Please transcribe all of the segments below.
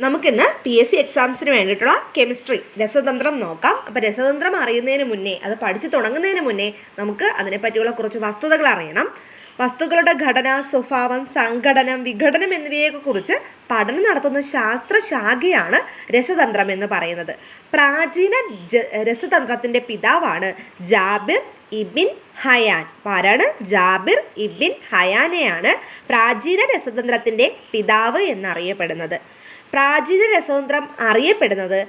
നമുക്കിന്ന് P S C എക്സാംസിന് വേണ്ടിയിട്ടുള്ള chemistry രസതന്ത്രം നോക്കാം. അപ്പോൾ രസതന്ത്രം അറിയുന്നതിന് മുന്നേ അത് പഠിച്ചു തുടങ്ങുന്നതിന് മുന്നേ നമുക്ക് അതിനെപ്പറ്റിയുള്ള കുറച്ച് വസ്തുതകൾ അറിയണം. വസ്തുക്കളുടെ ഘടന സ്വഭാവം സംഘടനം വിഘടനം എന്നിവയെക്കുറിച്ച് പഠനം നടത്തുന്ന ശാസ്ത്രശാഖയാണ് രസതന്ത്രം എന്ന് പറയുന്നത്. പ്രാചീന ജ രസതന്ത്രത്തിന്റെ പിതാവാണ് ജാബിർ ഇബിൻ ഹയാൻ. ആരാണ്? ജാബിർ ഇബിൻ ഹയാനെയാണ് പ്രാചീന രസതന്ത്രത്തിന്റെ പിതാവ് എന്നറിയപ്പെടുന്നത്. പ്രാചീന രസതന്ത്രം അറിയപ്പെടുന്നത്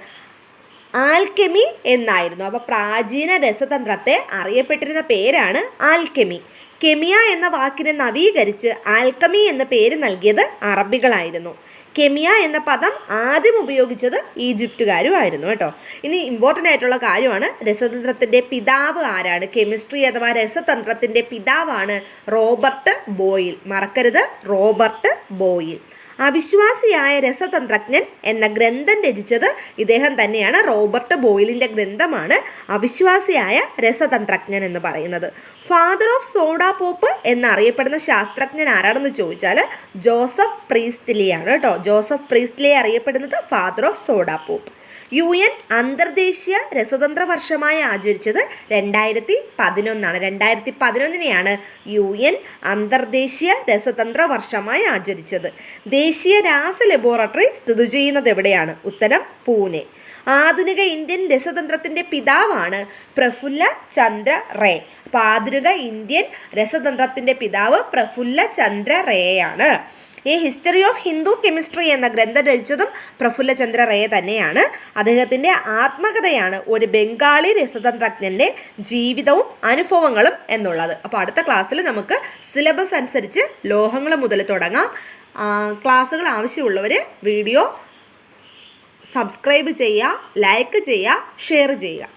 ആൽക്കെമി എന്നായിരുന്നു. അപ്പോൾ പ്രാചീന രസതന്ത്രത്തെ അറിയപ്പെട്ടിരുന്ന പേരാണ് ആൽക്കെമി. കെമിയ എന്ന വാക്കിനെ നവീകരിച്ച് ആൽക്കമി എന്ന പേര് നൽകിയത് അറബികളായിരുന്നു. കെമിയ എന്ന പദം ആദ്യം ഉപയോഗിച്ചത് ഈജിപ്തുകാരുമായിരുന്നു കേട്ടോ. ഇനി ഇമ്പോർട്ടന്റ് ആയിട്ടുള്ള കാര്യമാണ് രസതന്ത്രത്തിന്റെ പിതാവ് ആരാണ്? കെമിസ്ട്രി അഥവാ രസതന്ത്രത്തിന്റെ പിതാവാണ് റോബർട്ട് ബോയിൽ. മറക്കരുത് റോബർട്ട് ബോയിൽ. അവിശ്വാസിയായ രസതന്ത്രജ്ഞൻ എന്ന ഗ്രന്ഥം രചിച്ചത് ഇദ്ദേഹം തന്നെയാണ്. റോബർട്ട് ബോയിലിന്റെ ഗ്രന്ഥമാണ് അവിശ്വാസിയായ രസതന്ത്രജ്ഞൻ എന്ന് പറയുന്നത്. ഫാദർ ഓഫ് സോഡാ പോപ്പ് എന്നറിയപ്പെടുന്ന ശാസ്ത്രജ്ഞൻ ആരാണെന്ന് ചോദിച്ചാൽ ജോസഫ് പ്രീസ്റ്റിലിയാണ് കേട്ടോ. ജോസഫ് പ്രീസ്റ്റിലെ അറിയപ്പെടുന്നത് father of soda pop U N അന്തർദേശീയ രസതന്ത്ര വർഷമായി ആചരിച്ചത് രണ്ടായിരത്തി പതിനൊന്നാണ് രണ്ടായിരത്തി പതിനൊന്നിനെയാണ് യു എൻ അന്തർദേശീയ രസതന്ത്ര വർഷമായി ആചരിച്ചത്. ദേശീയ രാസ ലബോറട്ടറി സ്ഥിതി ചെയ്യുന്നത് എവിടെയാണ്? ഉത്തരം പൂനെ. ആധുനിക ഇന്ത്യൻ രസതന്ത്രത്തിന്റെ പിതാവാണ് പ്രഫുല്ല ചന്ദ്ര റേ. അപ്പോൾ ആധുനിക ഇന്ത്യൻ രസതന്ത്രത്തിന്റെ പിതാവ് പ്രഫുല്ല ചന്ദ്ര റേയാണ്. ഈ ഹിസ്റ്ററി ഓഫ് ഹിന്ദു കെമിസ്ട്രി എന്ന ഗ്രന്ഥം രചിച്ചതും പ്രഫുല്ല ചന്ദ്ര റേ തന്നെയാണ്. അദ്ദേഹത്തിന്റെ ആത്മകഥയാണ് ഒരു ബംഗാളി രസതന്ത്രജ്ഞന്റെ ജീവിതവും അനുഭവങ്ങളും എന്നുള്ളത്. അപ്പോൾ അടുത്ത ക്ലാസ്സിൽ നമുക്ക് സിലബസ് അനുസരിച്ച് ലോഹങ്ങൾ മുതൽ തുടങ്ങാം. ക്ലാസ്സുകൾ ആവശ്യമുള്ളവർ വീഡിയോ സബ്സ്ക്രൈബ് ചെയ്യുക ലൈക്ക് ചെയ്യുക ഷെയർ ചെയ്യുക.